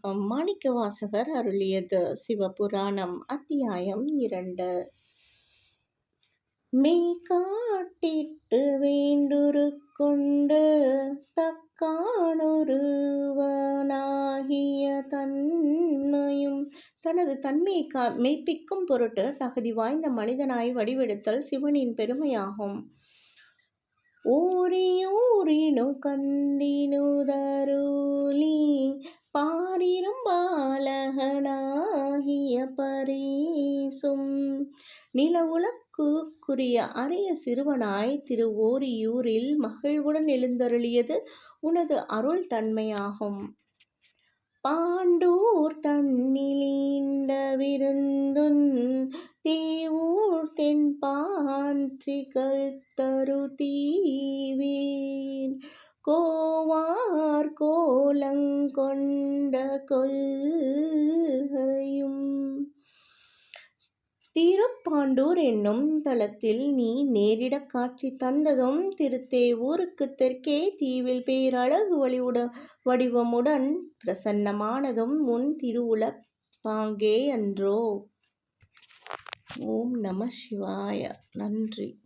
வணக்கம் மாணிக்கவாசகர் அருளியது சிவபுராணம் அத்தியாயம் இரண்டு. மெய் காட்டிட்டு வேண்டுரு கொண்டு தக்கானொருவனாகிய தன்மையும் தனது தன்மையை கா மெய்ப்பிக்கும் பொருட்டு தகுதி வாய்ந்த மனிதனாய் வடிவெடுத்தல் சிவனின் பெருமையாகும். ஓரியோரினு கந்தினுதருளி பாலகனாகிய பரீசும். நில உலக்குரிய அரிய சிறுவனாய் திரு ஓரியூரில் மகிழ்வுடன் எழுந்தருளியது உனது அருள் தன்மையாகும். பாண்டூர் தன்னிலீண்ட விருந்துன் தேவூர் தென்பான்றிகள் தரு தீவீர் கோவார் கோலங்கொண்ட கொள்கையும். திருப்பாண்டூர் என்னும் தலத்தில் நீ நேரிடக் காட்சி தந்ததும் திருத்தேவூருக்குத் தெற்கே தீவில் பேரழகு வழிவுட வடிவமுடன் பிரசன்னமானதும் முன் திருவுல பாங்கே அன்றோ. ஓம் நம சிவாய. நன்றி.